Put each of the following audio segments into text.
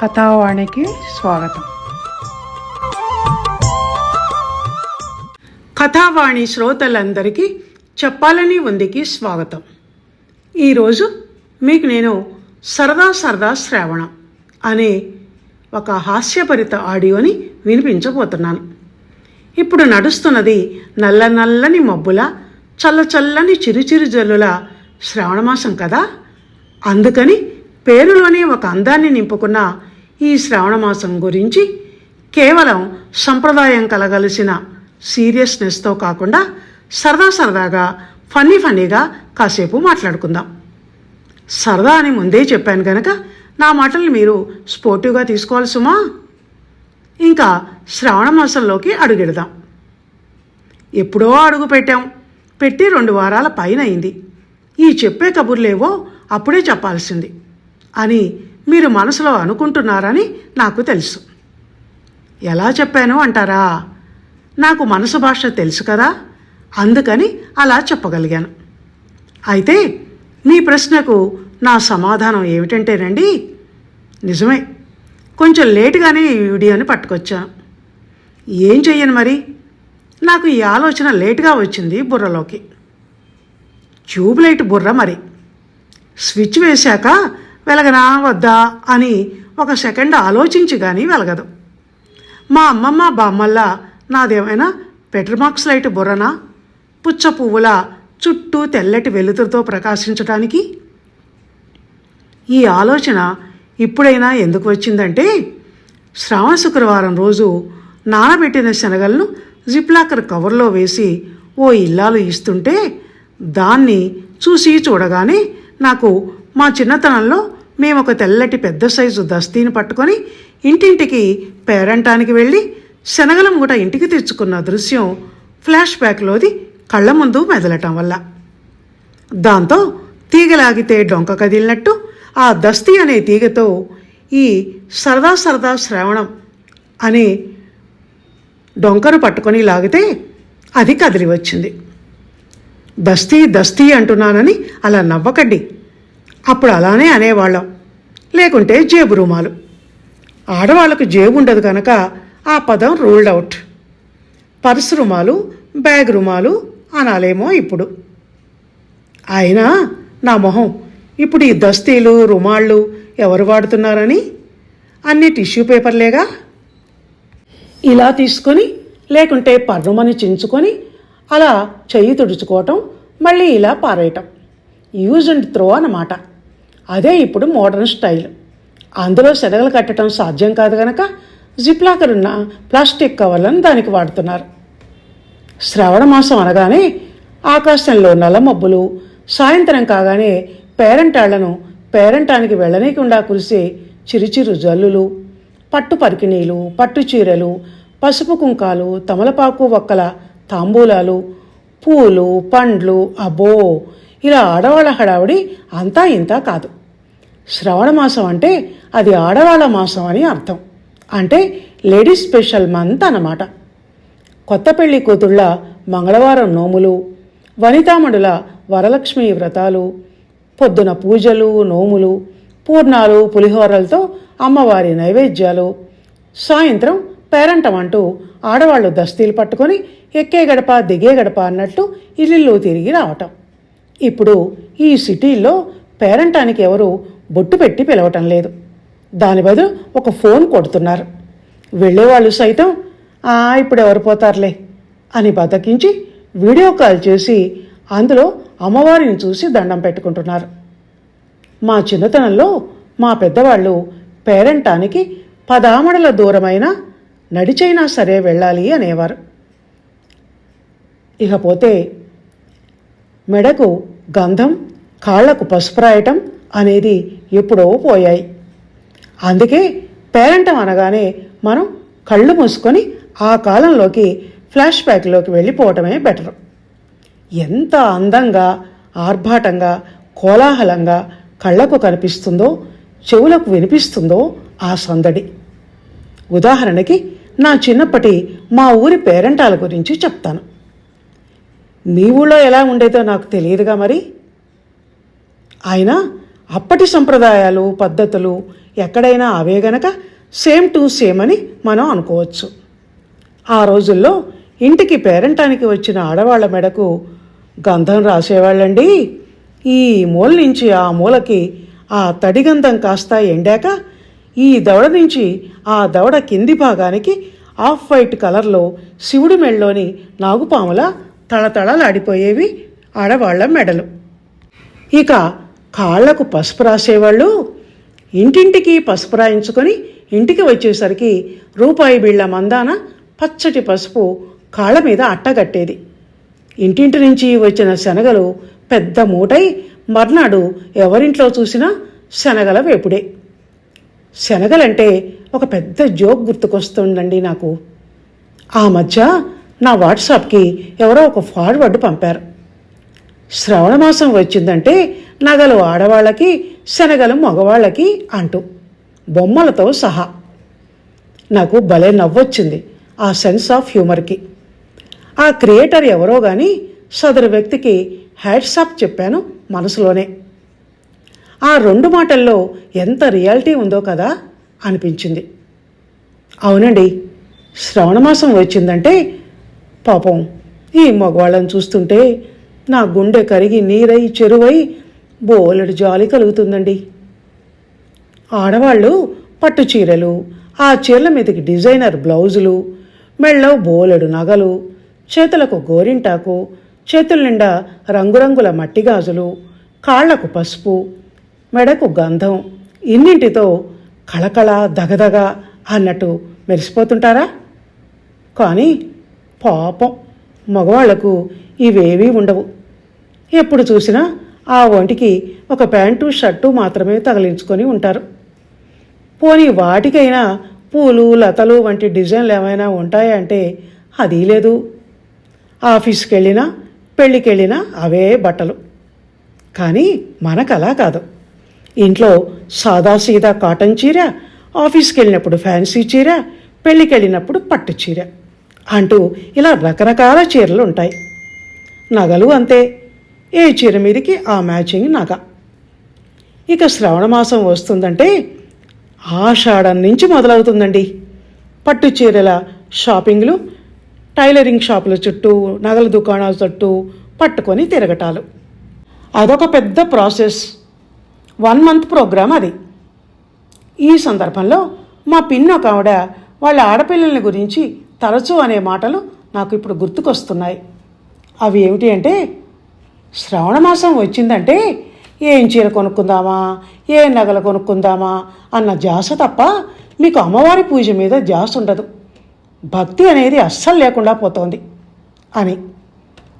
కథావాణికి స్వాగతం. కథావాణి శ్రోతలందరికీ చెప్పాలని ఉందికి స్వాగతం. ఈరోజు మీకు నేను సరదా సరదా శ్రావణం అనే ఒక హాస్యభరిత ఆడియోని వినిపించబోతున్నాను. ఇప్పుడు నడుస్తున్నది నల్ల నల్లని మబ్బుల చల్ల చల్లని చిరుచిరు జల్లుల శ్రావణమాసం కదా? అందుకని పేరులోనే ఒక అందాన్ని నింపుకున్న ఈ శ్రావణమాసం గురించి కేవలం సంప్రదాయం కలగలిసిన సీరియస్నెస్తో కాకుండా సరదా సరదాగా ఫన్నీ ఫన్నీగా కాసేపు మాట్లాడుకుందాం. సరదా అని ముందే చెప్పాను కనుక నా మాటలు మీరు స్పోర్టివ్గా తీసుకోవాలి సుమా ఇంకా శ్రావణ మాసంలోకి అడుగెడదాం. ఎప్పుడో అడుగు పెట్టాం. పెట్టి రెండు వారాల పైన అయింది ఈ చెప్పే కబుర్లేవో అప్పుడే చెప్పాల్సింది అని మీరు మనసులో అనుకుంటున్నారని నాకు తెలుసు. ఎలా చెప్పాను అంటారా? నాకు మనసు భాష తెలుసు కదా? అందుకని అలా చెప్పగలిగాను. అయితే మీ ప్రశ్నకు నా సమాధానం ఏమిటంటేనండి నిజమే. కొంచెం లేటుగానే ఈ వీడియోని పట్టుకొచ్చాను. ఏం చెయ్యను మరి? నాకు ఈ ఆలోచన లేటుగా వచ్చింది బుర్రలోకి. ట్యూబ్ లైట్ బుర్ర మరి. స్విచ్ వేశాక వెలగనా వద్దా అని ఒక సెకండ్ ఆలోచించి కానీ వెలగదు. మా అమ్మమ్మ బామ్మల్లా నాదేమైనా పెట్రమాక్స్ లైట్ బుర్రనా? పుచ్చ పువ్వుల చుట్టూ తెల్లటి వెలుతురుతో ప్రకాశించటానికి? ఈ ఆలోచన ఇప్పుడైనా ఎందుకు వచ్చిందంటే శ్రావణ శుక్రవారం రోజు నానబెట్టిన శనగలను జిప్లాకర్ కవర్లో వేసి ఓ ఇల్లాలు ఇస్తుంటే దాన్ని చూసి చూడగానే నాకు మా చిన్నతనంలో మేము ఒక తెల్లటి పెద్ద సైజు దస్తీని పట్టుకొని ఇంటింటికి పేరంటానికి వెళ్ళి శనగలం మూట ఇంటికి తెచ్చుకున్న దృశ్యం ఫ్లాష్ బ్యాక్లోది కళ్ళ ముందు మెదలటం వల్ల. దాంతో తీగలాగితే డొంక కదిలినట్టు ఆ దస్తీ అనే తీగతో ఈ సరదా సరదా శ్రావణం అనే డొంకను పట్టుకొని లాగితే అది కదిలి వచ్చింది దస్తీ దస్తీ అంటున్నానని అలా నవ్వకండి. అప్పుడు అలానే అనేవాళ్ళం. లేకుంటే జేబు రుమాలు. ఆడవాళ్ళకు జేబు ఉండదు కనుక ఆ పదం రూల్డ్ అవుట్. పర్స్ రుమాలు బ్యాగ్ రుమాలు అనాలేమో ఇప్పుడు. అయినా నా మొహం ఇప్పుడు ఈ దస్తీలు రుమాళ్ళు ఎవరు వాడుతున్నారని? అన్ని టిష్యూ పేపర్లేగా? ఇలా తీసుకొని లేకుంటే పర్రుమని చించుకొని అలా చెయ్యి తుడుచుకోవటం మళ్ళీ ఇలా పారేయటం. యూజ్ అండ్ త్రో అన్నమాట. అదే ఇప్పుడు మోడర్న్ స్టైల్. అందులో సెదగలు కట్టడం సాధ్యం కాదు కనుక జిప్లాకర్ ఉన్న ప్లాస్టిక్ కవర్లను దానికి వాడుతున్నారు. శ్రావణ మాసం అనగానే ఆకాశంలో నల్లమబ్బులు సాయంత్రం కాగానే పేరంటాళ్ళను పేరంటానికి వెళ్ళనీయకుండా కురిసే చిరుచిరు జల్లులు పట్టు పరికిణీలు పట్టు చీరలు పసుపు కుంకాలు తమలపాకు ఒక్కల తాంబూలాలు పూలు పండ్లు అబో ఇలా ఆడవాళ్ళ హడావిడి అంతా ఇంతా కాదు. శ్రవణ మాసం అంటే అది ఆడవాళ్ళ మాసం అని అర్థం. అంటే లేడీస్ స్పెషల్ మంత్ అన్నమాట. కొత్త పెళ్ళి కూతుళ్ళ మంగళవారం నోములు వనితామణుల వరలక్ష్మి వ్రతాలు పొద్దున పూజలు నోములు పూర్ణాలు పులిహోరలతో అమ్మవారి నైవేద్యాలు సాయంత్రం పేరంటం అంటూ ఆడవాళ్ళు దస్తీలు పట్టుకొని ఎక్కే గడప దిగే గడప అన్నట్టు ఇల్లు తిరిగి రావటం. ఇప్పుడు ఈ సిటీల్లో పేరంటానికి ఎవరు బొట్టు పెట్టి పిలవటం లేదు. దాని బదులు ఒక ఫోన్ కొడుతున్నారు. వెళ్ళేవాళ్ళు సైతం "ఆ, ఇప్పుడు ఎవరు పోతారులే అని బతకించి వీడియో కాల్ చేసి అందులో అమ్మవారిని చూసి దండం పెట్టుకుంటున్నారు. మా చిన్నతనంలో మా పెద్దవాళ్ళు పేరంటానికి పదామడల దూరమైన నడిచైనా సరే వెళ్ళాలి అనేవారు. ఇకపోతే మెడకు గంధం కాళ్ళకు పసుపు రాయటం అనేది ఎప్పుడో పోయాయి. అందుకే పేరెంటం అనగానే మనం కళ్ళు మూసుకొని ఆ కాలంలోకి ఫ్లాష్ బ్యాక్లోకి వెళ్ళిపోవటమే బెటర్. ఎంత అందంగా ఆర్భాటంగా కోలాహలంగా కళ్ళకు కనిపిస్తుందో చెవులకు వినిపిస్తుందో ఆ సందడి. ఉదాహరణకి నా చిన్నప్పటి మా ఊరి పేరెంటాల గురించి చెప్తాను. మీ ఊళ్ళో ఎలా ఉండేదో నాకు తెలియదుగా మరి? ఆయన అప్పటి సంప్రదాయాలు పద్ధతులు ఎక్కడైనా అవే గనక సేమ్ టు సేమ్ అని మనం అనుకోవచ్చు. ఆ రోజుల్లో ఇంటికి పేరంటానికి వచ్చిన ఆడవాళ్ళ మెడకు గంధం రాసేవాళ్ళండి. ఈ మూల నుంచి ఆ మూలకి ఆ తడి గంధం కాస్త ఎండాక ఈ దవడ నుంచి ఆ దవడ కింది భాగానికి ఆఫ్ వైట్ కలర్లో శివుడి మెళ్ళలోని నాగుపాముల తళతళలాడిపోయేవి ఆడవాళ్ళ మెడలు. ఇక కాళ్ళకు పసుపు రాసేవాళ్ళు ఇంటింటికి పసుపు రాయించుకొని ఇంటికి వచ్చేసరికి రూపాయి బిళ్ళ మందాన పచ్చటి పసుపు కాళ్ళ మీద అట్టగట్టేది. ఇంటింటి నుంచి వచ్చిన శనగలు పెద్ద మూటై మర్నాడు ఎవరింట్లో చూసినా శనగల వేపుడే. శనగలంటే ఒక పెద్ద జోక్ గుర్తుకొస్తుందండి నాకు. ఆ మధ్య నా వాట్సాప్కి ఎవరో ఒక ఫార్వర్డ్ పంపారు. శ్రవణ మాసం వచ్చిందంటే నగలు ఆడవాళ్ళకి శనగలు మగవాళ్ళకి అంటూ బొమ్మలతో సహా. నాకు భలే నవ్వొచ్చింది ఆ సెన్స్ ఆఫ్ హ్యూమర్కి. ఆ క్రియేటర్ ఎవరో కానీ సదరు వ్యక్తికి హ్యాట్సాప్ చెప్పాను మనసులోనే. ఆ రెండు మాటల్లో ఎంత రియాలిటీ ఉందో కదా అనిపించింది. అవునండి శ్రవణమాసం వచ్చిందంటే పాపం ఈ మగవాళ్ళని చూస్తుంటే నా గుండె కరిగి నీరై చెరువై బోలెడు జాలి కలుగుతుందండి. ఆడవాళ్ళు పట్టు చీరలు ఆ చీరల మీదకి డిజైనర్ బ్లౌజులు మెళ్ళో బోలెడు నగలు చేతులకు గోరింటాకు చేతుల నిండా రంగురంగుల మట్టి గాజులు కాళ్ళకు పసుపు మెడకు గంధం ఇన్నింటితో కళకళ దగదగ అన్నట్టు మెరిసిపోతుంటారా? కానీ పాపం మగవాళ్ళకు ఇవేవీ ఉండవు. ఎప్పుడు చూసినా ఆ ఒంటికి ఒక ప్యాంటు షర్టు మాత్రమే తగిలించుకొని ఉంటారు. పోనీ వాటికైనా పూలు లతలు వంటి డిజైన్లు ఏమైనా ఉంటాయా అంటే అది లేదు. ఆఫీస్కి వెళ్ళినా పెళ్ళికి వెళ్ళినా అవే బట్టలు. కానీ మనకు అలా కాదు. ఇంట్లో సాదా సీదా కాటన్ చీర ఆఫీస్కి వెళ్ళినప్పుడు ఫ్యాన్సీ చీర పెళ్ళికి వెళ్ళినప్పుడు పట్టు చీర. అంటూ ఇలా రకరకాల చీరలు ఉంటాయి నగలు అంతే. ఏ చీర మీదకి ఆ మ్యాచింగ్ నగ. ఇక శ్రవణ మాసం వస్తుందంటే ఆషాఢం నుంచి మొదలవుతుందండి. పట్టు చీరల షాపింగ్లు టైలరింగ్ షాపుల చుట్టూ నగల దుకాణాల చుట్టూ పట్టుకొని తిరగటాలు. అదొక పెద్ద ప్రాసెస్. వన్ మంత్ ప్రోగ్రామ్ అది. ఈ సందర్భంలో మా పిన్ ఒక ఆవిడ వాళ్ళ ఆడపిల్లల గురించి తరచూ అనే మాటలు నాకు ఇప్పుడు గుర్తుకొస్తున్నాయి. అవి ఏమిటి అంటే శ్రావణ మాసం వచ్చిందంటే ఏం చీర కొనుక్కుందామా ఏ నగలు కొనుక్కుందామా అన్న జాస తప్ప మీకు అమ్మవారి పూజ మీద జాస ఉండదు. భక్తి అనేది అస్సలు లేకుండా పోతోంది అని.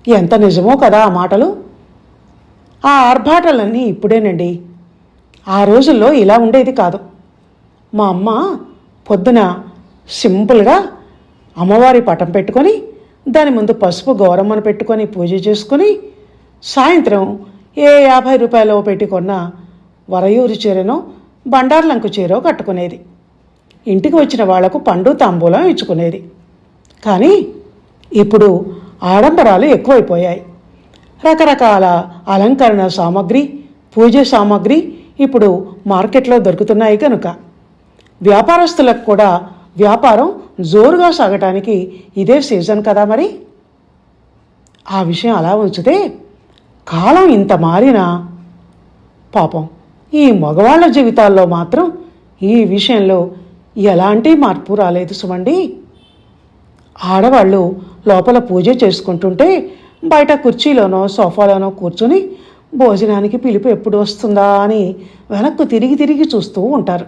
ఎంత నిజమో కదా ఆ మాటలు. ఆ ఆర్భాటాలన్నీ ఇప్పుడేనండి. ఆ రోజుల్లో ఇలా ఉండేది కాదు. మా అమ్మ పొద్దున సింపుల్గా అమ్మవారి పటం పెట్టుకొని దాని ముందు పసుపు గౌరమ్మను పెట్టుకొని పూజ చేసుకుని సాయంత్రం ఏ యాభై రూపాయలు పెట్టి కొన్న వరయూరు చీరనో బండార్లంకు చీరో కట్టుకునేది. ఇంటికి వచ్చిన వాళ్ళకు పండు తాంబూలం ఇచ్చుకునేది. కానీ ఇప్పుడు ఆడంబరాలు ఎక్కువైపోయాయి. రకరకాల అలంకరణ సామాగ్రి పూజ సామాగ్రి ఇప్పుడు మార్కెట్లో దొరుకుతున్నాయి కనుక. వ్యాపారస్తులకు కూడా వ్యాపారం జోరుగా సాగటానికి ఇదే సీజన్ కదా మరి? ఆ విషయం అలా ఉంచితే కాలం ఇంత మారినా పాపం ఈ మగవాళ్ళ జీవితాల్లో మాత్రం ఈ విషయంలో ఎలాంటి మార్పు రాలేదు సుమండి. ఆడవాళ్ళు లోపల పూజ చేసుకుంటుంటే బయట కుర్చీలోనో సోఫాలోనో కూర్చుని భోజనానికి పిలుపు ఎప్పుడు వస్తుందా అని వెనక్కు తిరిగి తిరిగి చూస్తూ ఉంటారు.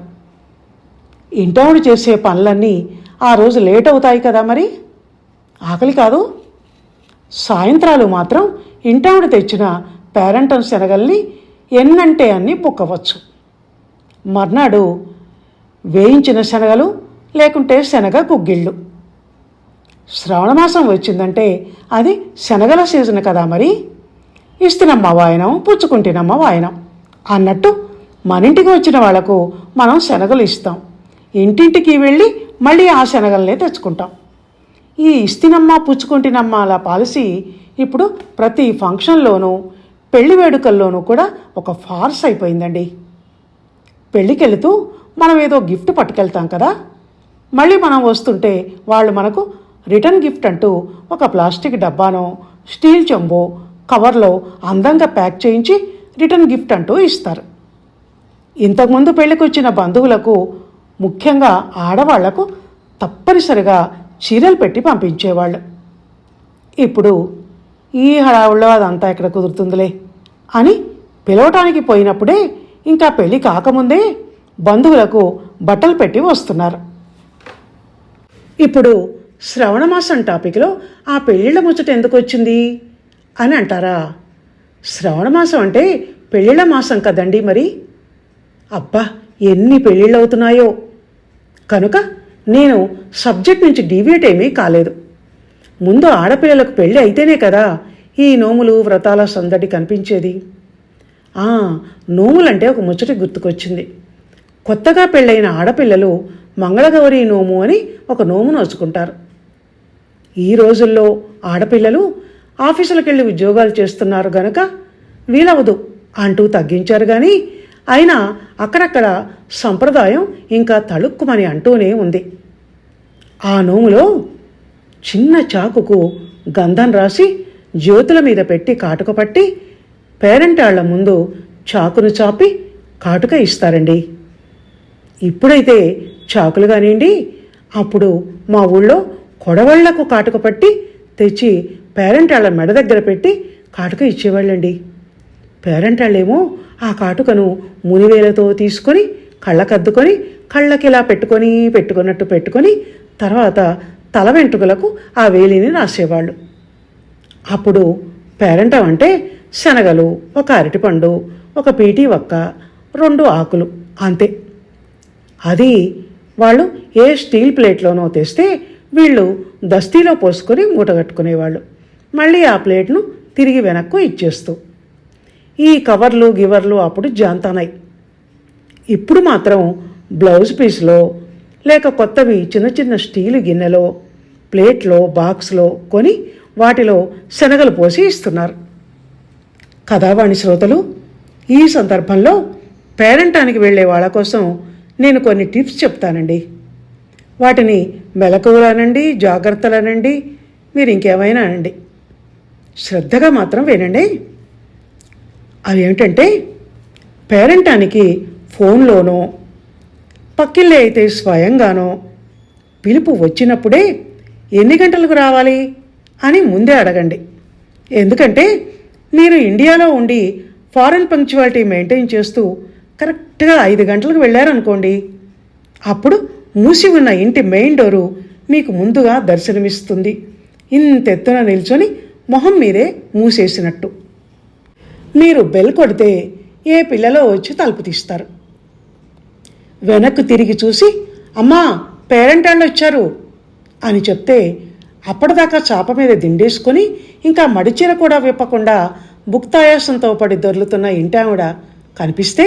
ఇంటోడు చేసే పనులన్నీ ఆ రోజు లేట్ అవుతాయి కదా మరి? ఆకలి కాదు. సాయంత్రాలు మాత్రం ఇంటావిడ తెచ్చిన పేరంటం శనగల్ని ఎన్నంటే అన్ని పుక్కవచ్చు. మర్నాడు వేయించిన శనగలు లేకుంటే శనగ గుగ్గిళ్ళు శ్రావణమాసం వచ్చిందంటే అది శనగల సీజన్ కదా మరి? ఇస్తున్నమ్మ వాయనం పుచ్చుకుంటున్నమ్మ వాయనం. అన్నట్టు మన ఇంటికి వచ్చిన వాళ్ళకు మనం శనగలు ఇస్తాం. ఇంటింటికి వెళ్ళి మళ్ళీ ఆ శనగలనే తెచ్చుకుంటాం. ఈ ఇస్తినమ్మ పుచ్చుకుంటినమ్మ అలా పాలసీ ఇప్పుడు ప్రతి ఫంక్షన్లోనూ పెళ్ళి వేడుకల్లోనూ కూడా ఒక ఫార్స్ అయిపోయిందండి. పెళ్ళికెళ్తూ మనం ఏదో గిఫ్ట్ పట్టుకెళ్తాం కదా మళ్ళీ మనం వస్తుంటే వాళ్ళు మనకు రిటర్న్ గిఫ్ట్ అంటూ ఒక ప్లాస్టిక్ డబ్బానో స్టీల్ చెంబో కవర్లో అందంగా ప్యాక్ చేయించి రిటర్న్ గిఫ్ట్ అంటూ ఇస్తారు. ఇంతకుముందు పెళ్ళికి వచ్చిన బంధువులకు ముఖ్యంగా ఆడవాళ్ళకు తప్పనిసరిగా చీరలు పెట్టి పంపించేవాళ్ళు. ఇప్పుడు ఈ హడావుల్లో అదంతా ఎక్కడ కుదురుతుందిలే అని పిలవటానికి పోయినప్పుడే ఇంకా పెళ్ళి కాకముందే బంధువులకు బట్టలు పెట్టి వస్తున్నారు. ఇప్పుడు శ్రవణమాసం టాపిక్లో ఆ పెళ్ళిళ్ళ ముచ్చట ఎందుకు వచ్చింది అని అంటారా? శ్రవణమాసం అంటే పెళ్ళిళ్ళ మాసం కదండి మరి? అబ్బా ఎన్ని పెళ్ళిళ్ళు అవుతున్నాయో కనుక నేను సబ్జెక్ట్ నుంచి డీవియేట్ ఏమీ కాలేదు. ముందు ఆడపిల్లలకు పెళ్ళి అయితేనే కదా ఈ నోములు వ్రతాల సందడి కనిపించేది. ఆ నోములంటే ఒక ముచ్చటి గుర్తుకొచ్చింది. కొత్తగా పెళ్ళైన ఆడపిల్లలు మంగళగౌరి నోము అని ఒక నోము నోచుకుంటారు. ఈ రోజుల్లో ఆడపిల్లలు ఆఫీసులకు వెళ్ళి ఉద్యోగాలు చేస్తున్నారు గనక వీలవదు. అంటూ తగ్గించారు కానీ అయినా అక్కడక్కడ సంప్రదాయం ఇంకా తళుక్కుమని అంటూనే ఉంది. ఆ నోములో చిన్న చాకుకు గంధం రాసి జ్యోతుల మీద పెట్టి కాటుక పట్టి పేరెంటాళ్ళ ముందు చాకును చాపి కాటుక ఇస్తారండి. ఇప్పుడైతే చాకులు కానివ్వండి అప్పుడు మా ఊళ్ళో కొడవళ్ళకు కాటుక పట్టి తెచ్చి పేరెంటాళ్ళ మెడ దగ్గర పెట్టి కాటుక ఇచ్చేవాళ్ళండి. పేరెంటాళ్ళేమో ఆ కాటుకను మునివేలతో తీసుకొని కళ్ళకద్దుకొని కళ్ళకిలా పెట్టుకొని పెట్టుకున్నట్టు పెట్టుకొని తర్వాత తల వెంట్రుకలకు ఆ వేలిని రాసేవాళ్ళు. అప్పుడు పేరంటం అంటే శనగలు ఒక అరటిపండు ఒక పీటీ ఒక్క రెండు ఆకులు అంతే. అది వాళ్ళు ఏ స్టీల్ ప్లేట్లోనో తెస్తే వీళ్ళు దస్తీలో పోసుకొని మూటగట్టుకునేవాళ్ళు మళ్ళీ ఆ ప్లేట్ను తిరిగి వెనక్కు ఇచ్చేస్తూ ఈ కవర్లు గివర్లు అప్పుడు జాంతానాయి. ఇప్పుడు మాత్రం బ్లౌజ్ పీస్లో లేక కొత్తవి చిన్న చిన్న స్టీలు గిన్నెలో ప్లేట్లో బాక్స్లో కొని వాటిలో శనగలు పోసి ఇస్తున్నారు. కథావాణి శ్రోతలు ఈ సందర్భంలో పేరెంటానికి వెళ్ళే వాళ్ళ కోసం నేను కొన్ని టిప్స్ చెప్తానండి. వాటిని మెలకువలనండి జాగ్రత్తలనండి మీరు ఇంకేమైనా అనండి. శ్రద్ధగా మాత్రం వినండి. అవి ఏమిటంటే పేరెంటానికి ఫోన్లోనో పక్కిళ్ళే అయితే స్వయంగానో పిలుపు వచ్చినప్పుడే ఎన్ని గంటలకు రావాలి అని ముందే అడగండి. ఎందుకంటే మీరు ఇండియాలో ఉండి ఫారెన్ పంక్చువాలిటీ మెయింటైన్ చేస్తూ కరెక్ట్గా ఐదు గంటలకు వెళ్ళారనుకోండి అప్పుడు మూసి ఉన్న ఇంటి మెయిన్ డోరు మీకు ముందుగా దర్శనమిస్తుంది. ఇంతెత్తున నిల్చొని మొహం మీదే మూసేసినట్టు. మీరు బెల్ కొడితే ఏ పిల్లలో వచ్చి తలుపు తీస్తారు. వెనక్కు తిరిగి చూసి అమ్మా పేరెంట్ వాళ్ళు వచ్చారు అని చెప్తే అప్పటిదాకా చాప మీద దిండేసుకొని ఇంకా మడిచీర కూడా విప్పకుండా భుక్తాయాసంతో పడి దొర్లుతున్న ఇంటావిడ కనిపిస్తే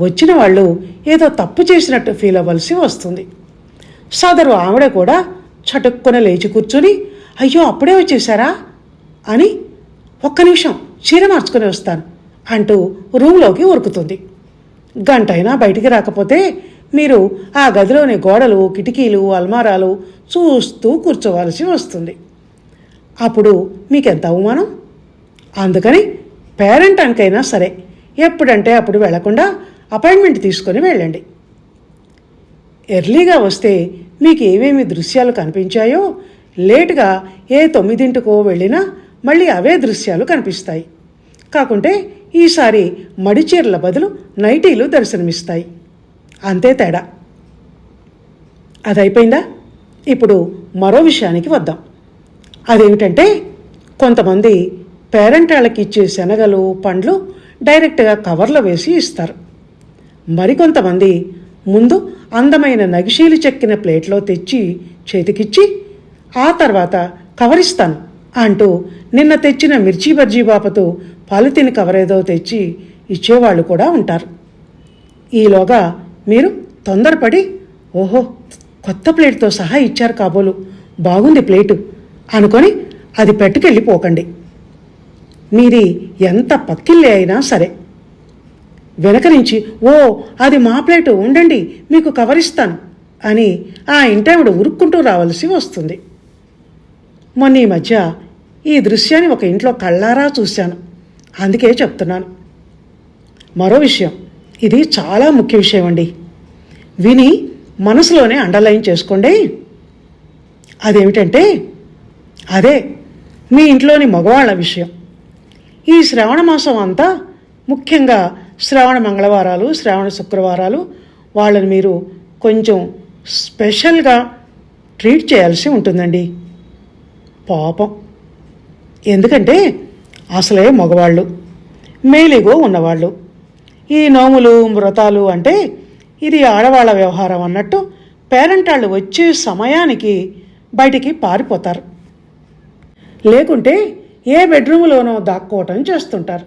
వచ్చిన వాళ్ళు ఏదో తప్పు చేసినట్టు ఫీల్ అవ్వాల్సి వస్తుంది. సదరు ఆవిడ కూడా చటుక్కున లేచి కూర్చొని అయ్యో అప్పుడే వచ్చేసారా అని ఒక్క నిమిషం చీర మార్చుకొని వస్తాను అంటూ రూమ్లోకి ఉరుకుతుంది. గంటైనా బయటికి రాకపోతే మీరు ఆ గదిలోని గోడలు కిటికీలు అల్మారాలు చూస్తూ కూర్చోవలసి వస్తుంది. అప్పుడు మీకెంత అవమానం? అందుకని పేరెంట్ అనికైనా సరే ఎప్పుడంటే అప్పుడు వెళ్ళకుండా అపాయింట్మెంట్ తీసుకొని వెళ్ళండి. ఎర్లీగా వస్తే మీకు ఏమేమి దృశ్యాలు కనిపించాయో లేటుగా ఏ తొమ్మిదింటికో వెళ్ళినా మళ్ళీ అవే దృశ్యాలు కనిపిస్తాయి. కాకుంటే ఈసారి మడిచీరల బదులు నైటీలు దర్శనమిస్తాయి. అంతే తేడా. అదైపోయిందా? ఇప్పుడు మరో విషయానికి వద్దాం. అదేమిటంటే కొంతమంది పేరెంటాళ్ళకి ఇచ్చే శనగలు పండ్లు డైరెక్ట్గా కవర్లో వేసి ఇస్తారు. మరికొంతమంది ముందు అందమైన నగిశీలు చెక్కిన ప్లేట్లో తెచ్చి చేతికిచ్చి ఆ తర్వాత కవరిస్తాను అంటూ నిన్న తెచ్చిన మిర్చి బజ్జీ బాపతో పాలిథిన్ కవరేదో తెచ్చి ఇచ్చేవాళ్ళు కూడా ఉంటారు. ఈలోగా మీరు తొందరపడి ఓహో కొత్త ప్లేట్తో సహా ఇచ్చారు కాబోలు బాగుంది ప్లేటు అనుకొని అది పెట్టుకెళ్ళిపోకండి. మీది ఎంత పక్కిల్లే అయినా సరే. వెనక నుంచి ఓ అది మా ప్లేటు ఉండండి మీకు కవర్ ఇస్తాను అని ఆ ఇంటావిడ ఉరుక్కుంటూ రావాల్సి వస్తుంది. మొన్న ఈ మధ్య ఈ దృశ్యాన్ని ఒక ఇంట్లో కళ్ళారా చూశాను. అందుకే చెప్తున్నాను. మరో విషయం. ఇది చాలా ముఖ్య విషయం అండి విని మనసులోనే అండర్లైన్ చేసుకోండి. అదేమిటంటే అదే మీ ఇంట్లోని మగవాళ్ళ విషయం. ఈ శ్రావణ మాసం అంతా ముఖ్యంగా శ్రావణ మంగళవారాలు శ్రావణ శుక్రవారాలు వాళ్ళని మీరు కొంచెం స్పెషల్గా ట్రీట్ చేయాల్సి ఉంటుందండి. పాపం. ఎందుకంటే అసలే మగవాళ్ళు మేలిగో ఉన్నవాళ్ళు. ఈ నోములు వ్రతాలు అంటే ఇది ఆడవాళ్ళ వ్యవహారం అన్నట్టు పేరెంటాళ్ళు వచ్చే సమయానికి బయటికి పారిపోతారు. లేకుంటే ఏ బెడ్రూమ్లోనో దాక్కోవటం చేస్తుంటారు.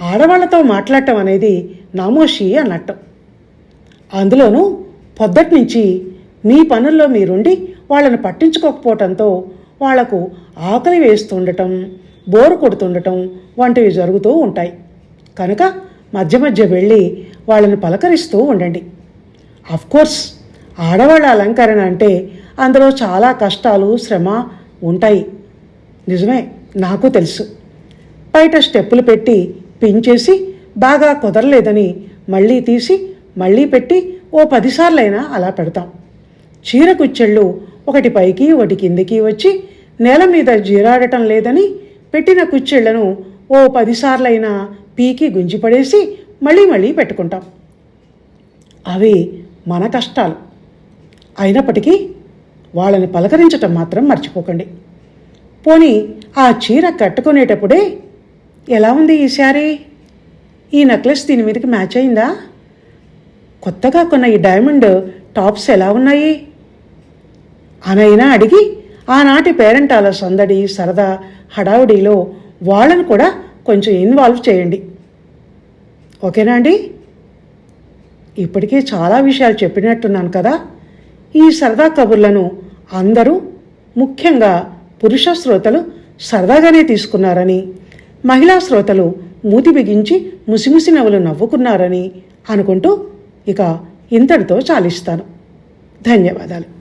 ఆడవాళ్ళతో మాట్లాడటం అనేది నామోషి అన్నట్టు. అందులోనూ పొద్దటి నుంచి మీ పనుల్లో మీరుండి వాళ్ళని పట్టించుకోకపోవటంతో వాళ్ళకు ఆకలి వేస్తుండటం బోరు కొడుతుండటం వంటివి జరుగుతూ ఉంటాయి. కనుక మధ్య మధ్య వెళ్ళి వాళ్ళని పలకరిస్తూ ఉండండి. కోర్స్ ఆడవాళ్ళ అలంకరణ అంటే అందులో చాలా కష్టాలు శ్రమ ఉంటాయి. నిజమే నాకు తెలుసు. బయట స్టెప్పులు పెట్టి పించేసి బాగా కుదరలేదని మళ్ళీ తీసి మళ్ళీ పెట్టి ఓ పదిసార్లైనా అలా పెడతాం. చీర కుచ్చెళ్ళు ఒకటి పైకి ఒకటి కిందికి వచ్చి నేల మీద జీరాడటం లేదని పెట్టిన కుచ్చిళ్ళను ఓ పదిసార్లైనా పీకి గుంజిపడేసి మళ్ళీ మళ్ళీ పెట్టుకుంటాం. అవి మన కష్టాలు. అయినప్పటికీ వాళ్ళని పలకరించటం మాత్రం మర్చిపోకండి. పోనీ ఆ చీర కట్టుకునేటప్పుడే ఎలా ఉంది ఈ శారీ? ఈ నెక్లెస్ దీని మీదకి మ్యాచ్ అయిందా? కొత్తగా కొన్న ఈ డైమండ్ టాప్స్ ఎలా ఉన్నాయి? అనైనా అడిగి ఆనాటి పేరెంటాల సందడి సరదా హడావుడిలో వాళ్ళను కూడా కొంచెం ఇన్వాల్వ్ చేయండి. ఓకేనా అండి? ఇప్పటికే చాలా విషయాలు చెప్పినట్టున్నాను కదా. ఈ సరదా కబుర్లను అందరూ ముఖ్యంగా పురుష శ్రోతలు సరదాగానే తీసుకున్నారని మహిళా శ్రోతలు మూతి బిగించి ముసిముసి నవ్వులు నవ్వుకున్నారని అనుకుంటూ ఇక ఇంతటితో చాలిస్తాను. ధన్యవాదాలు.